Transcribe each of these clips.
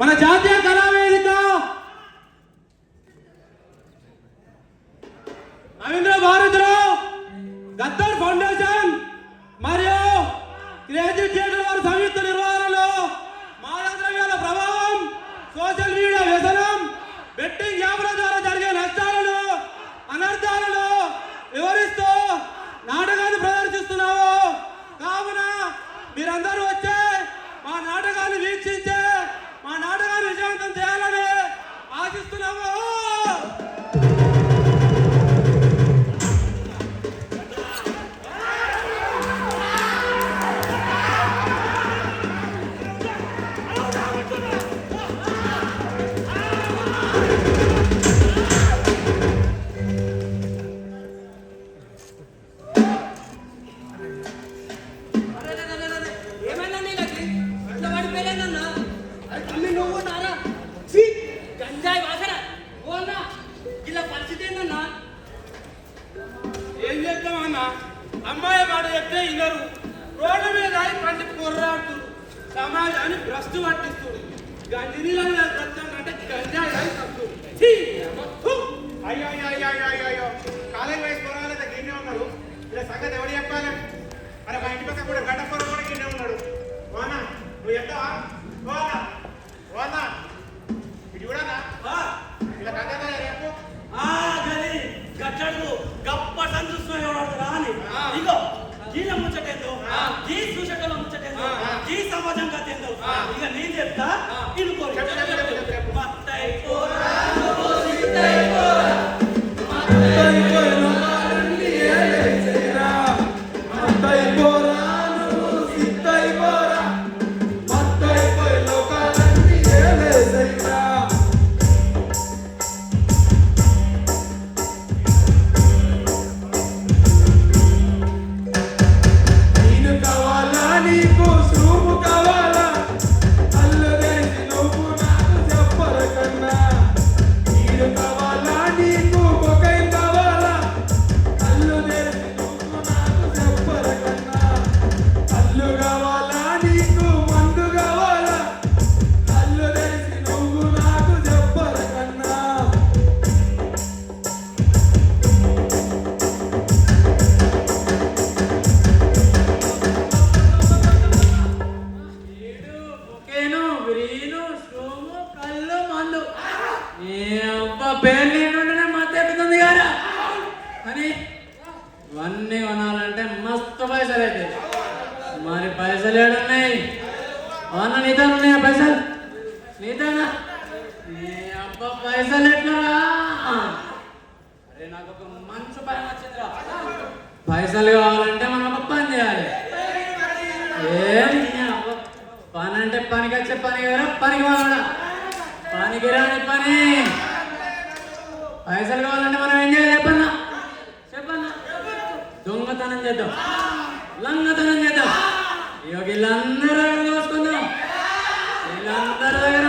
మన జాతీయ మాట చెప్తే ఇనరు రోడ్డు మీద ఆగి పండి పొర్రాడుతుడు సమాజాన్ని భ్రష్టు పట్టిస్తుడు గంజినీల మీద అంటే గంజాయి రాయి తప్పుడు అయ్యో అయ్యో అయ్యో అయ్యో అయ్యో కాలేజ్ వయసు పోరాలి గిన్నె ఉన్నాడు ఇలా సంగతి ఎవరు చెప్పాలి? అరే మా ఇంటి పక్క కూడా గడ్డ పొర కూడా గిన్నె ఉన్నాడు. వానా నువ్వు చెప్తావా? వానా వానా. ఇది కూడా నేను గ్రీను సోము కళ్ళు మందు. ఏ అబ్బా పేరు ఏంటంటే మత్తు ఎక్కుతుంది కదా అని ఇవన్నీ కొనాలంటే మస్తు పైసలు అయితే. మరి పైసలు ఏడున్నాయి? అన్న నీతో ఉన్నాయా పైసలు? నీతోనా? ఏ అబ్బా పైసలు ఎట్లా అరే నాకు ఒక మంచి పని వచ్చిందిరా. పైసలు కావాలంటే మనం ఒక పని చేయాలి ఏం? అంటే పనికి వచ్చే పని కదా? పనికి వాళ్ళ పనికి రాని పని. పైసలు కావాలంటే మనం ఏం చేయాలి? చెప్పన్నా. చెప్పన్నా. దొంగతనం చేద్దాం. లంగతనం చేద్దాం. ఇక వీళ్ళందరూ దోసుకుందాం వీళ్ళందరి దగ్గర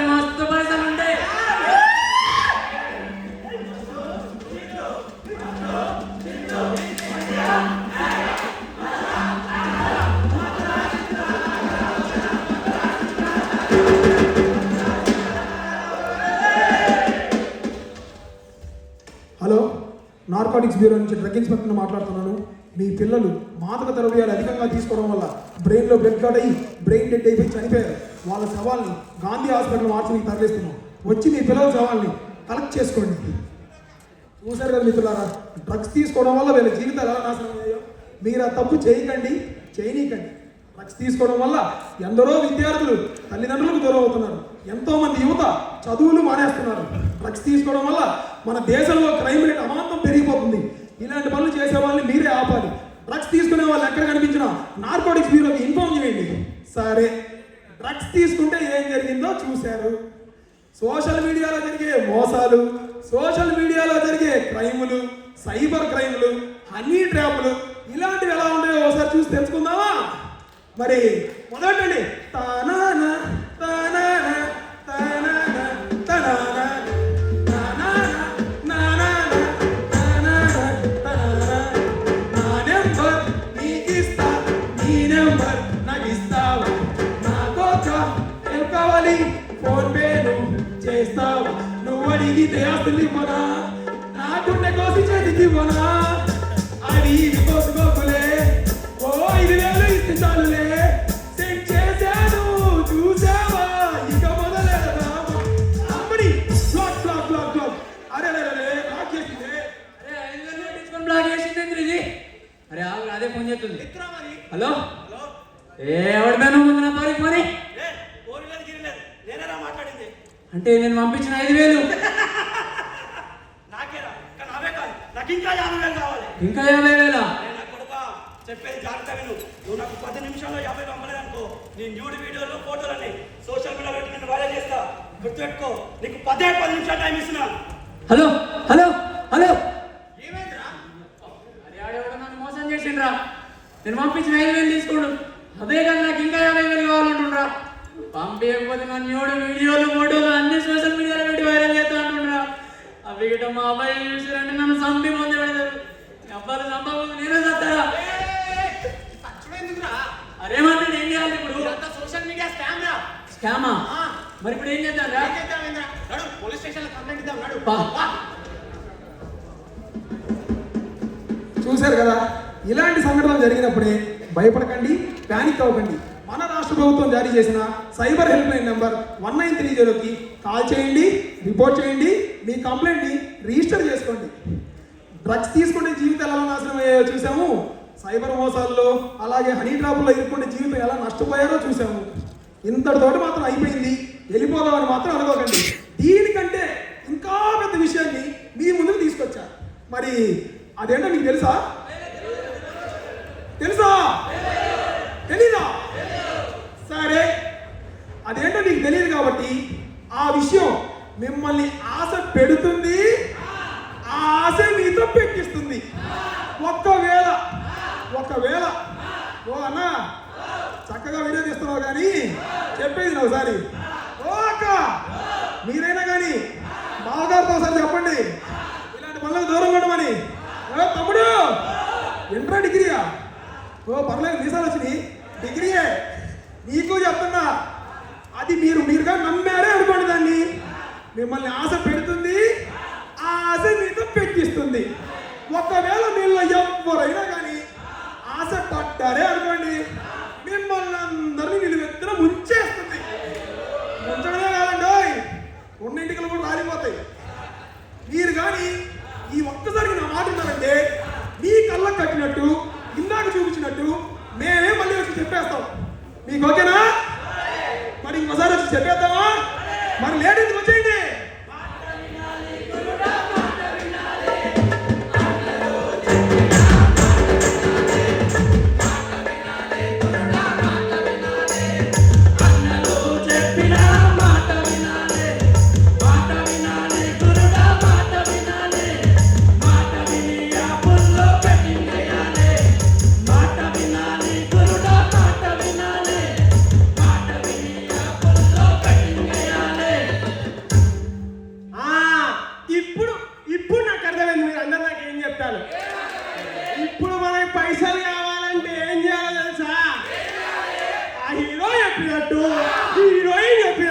బ్యూరో నుంచి డ్రగ్ ఇన్స్పెక్టర్ మాట్లాడుతున్నాను. మీ పిల్లలు మాదక ద్రవ్యాలు అధికంగా తీసుకోవడం వల్ల బ్రెయిన్లో బ్లడ్ క్లాట్ అయ్యి బ్రెయిన్ డెడ్ అయిపోయి చనిపోయారు. వాళ్ళ శవాల్ని గాంధీ హాస్పిటల్ మార్చి తరలిస్తున్నాం. వచ్చి మీ పిల్లల శవాల్ని కలెక్ట్ చేసుకోండి. చూశారు కదా మిత్రులారా డ్రగ్స్ తీసుకోవడం వల్ల వీళ్ళ జీవితాలు ఎలా నాశనం అయ్యాయో? మీరు ఆ తప్పు చేయకండి చేయనీకండి డ్రగ్స్ తీసుకోవడం వల్ల ఎందరో విద్యార్థులు తల్లిదండ్రులకు దూరం అవుతున్నారు ఎంతోమంది యువత చదువులు మానేస్తున్నారు. డ్రగ్స్ తీసుకోవడం వల్ల మన దేశంలో క్రైమ్ రేట్ అమాంతం ఇలాంటి పనులు చేసే వాళ్ళని మీరే ఆపాలి. డ్రగ్స్ తీసుకునే వాళ్ళు ఎక్కడ కనిపించినా నార్కోటిక్స్ బ్యూరోకి ఇన్ఫామ్ చేయండి. సరే. డ్రగ్స్ తీసుకుంటే ఏం జరిగిందో చూశారు. సోషల్ మీడియాలో జరిగే మోసాలు సోషల్ మీడియాలో జరిగే క్రైములు సైబర్ క్రైములు హనీ ట్రాప్లు ఇలాంటివి ఎలా ఉన్నాయో ఒకసారి చూసి తెలుసుకుందామా? మరి మొదటండి తానా గుండె కోసి చేతికి ఇవ్వనా అది ఇది కోసుకోకులే ఓ ఇది వేలు ఇస్తే చాలులే. సెట్ చేశాను చూసావా ఇక మొదలెడదా అమ్మడి బ్లాక్ బ్లాక్ బ్లాక్ బ్లాక్. అరే అరే అరే బ్లాక్ చేసిందే. అరే ఐదు బ్లాక్ చేసింది ఇది అరే ఆగు అదే ఫోన్ చేస్తుంది. హలో? ఏ ఎవడి పైన ముందు నా పోనీ? మాట్లాడింది? అంటే నేను పంపించిన ఐదు వేలు నాకేరా కానీ అవే కాదు నాకు ఇంకా యాభై వేలు కావాలి. ఇంకా యాభై వేలా. నేను చెప్పేది జాగ్రత్త విను. నువ్వు నాకు పది నిమిషాల్లో యాభై పంపలేదు అనుకో నీ న్యూడ్ వీడియోలు ఫోటోలని సోషల్ మీడియా పెట్టి నేను వైరల్ చేస్తా. గుర్తుపెట్టుకో నీకు పదే పది నిమిషాలు టైం ఇస్తున్నాను హలో హలో హలో. ఏమైందిరా? మోసం చేసిండ్రా. నేను పంపించిన ఐదు వేలు తీసుకోడు. అదే కానీ నాకు ఇంకా యాభై వేలు కావాలంటుండ్రా. పంపించకపోతే నా న్యూడు వీడియోలు ఫోటోలు అన్ని సోషల్ మీడియాలో పెట్టి వైరల్ చేస్తా. గిట్ట మా అబ్బాయి చూసారంటే నన్ను చంపి ముందు పెడతారు. అబ్బాయిలు చంపకపోతే నేనే చస్తారా అరే మరి నేను ఏం చేయాలి ఇప్పుడు? సోషల్ మీడియా స్కామ్ రా. స్కామా మరి ఇప్పుడు ఏం చేద్దాం రా? పోలీస్ స్టేషన్లో కంప్లైంట్ ఇద్దాం నడు. చూశారు కదా ఇలాంటి సంఘటనలు జరిగినప్పుడే భయపడకండి ప్యానిక్ అవ్వకండి. మన రాష్ట్ర ప్రభుత్వం జారీ చేసిన cyber help line number one nine three జీరోకి కాల్ చేయండి రిపోర్ట్ చేయండి. మీ కంప్లైంట్ని రిజిస్టర్ చేసుకోండి. డ్రగ్స్ తీసుకుంటే జీవితాలు ఎలా నాశనం అయ్యాయో చూసాము. సైబర్ మోసాల్లో అలాగే హనీ ట్రాపుల్లో ఇరుక్కుంటే జీవితం ఎలా నష్టపోయారో చూసాము. ఇంతటితోటి మాత్రం అయిపోయింది. వెళ్ళిపోదామని మాత్రం అనుకోకండి. దీనికంటే ఇంకా పెద్ద విషయాన్ని మీ ముందుకు తీసుకొచ్చా. మరి అదేంటో మీకు తెలుసా? తెలుసా? తెలీదా? సరే. అదేంటో నీకు తెలియదు కాబట్టి ఆ విషయం మిమ్మల్ని ఆశ పెడుతుంది. ఆ ఆశ మీతో పెట్టిస్తుంది. ఒక్కవేళ ఒకవేళ ఓ అన్న చక్కగా వీడియో తీస్తున్నావు కానీ చెప్పేది ఒకసారి. ఓ అక్క మీరైనా కానీ బావగారితో ఒకసారి చెప్పండి. ఇలాంటి పనులకు దూరంగా ఉండమని. ఓ తమ్ముడు ఇంటర్ డిగ్రీయా? ఓ పర్లేదు వీసాలు వచ్చినాయి. డిగ్రీయే. నీకు చెప్తున్నా అది మీరు మిమ్మల్ని ఆశ పెడుతుంది ఆ ఆశ మీతో పెట్టిస్తుంది ఒకవేళ మీలో ఎవరైనా కానీ ఆశ పడ్డారే అనుకోండి మిమ్మల్ని అందరినీ నిలువెత్తున ముంచేస్తుంది. ముంచడమే కాదండి రెండింటికలు కూడా రాలిపోతాయి. మీరు కానీ ఈ ఒక్కసారి నా మాట ఉన్నారంటే మీ కళ్ళకు కట్టినట్టు ఇందాక చూపించినట్టు మేమే మళ్ళీ వచ్చి చెప్పేస్తాం. మీకు ఓకేనా? మరి ఇంకోసారి వచ్చి చెప్పేద్దామా? మరి లేట్ వచ్చి ఇప్పుడు మనకి పైసలు కావాలంటే ఏం చేయాలో తెలుసా? ఆ హీరో చెప్పినట్టు హీరోయిన్ చెప్పినట్టు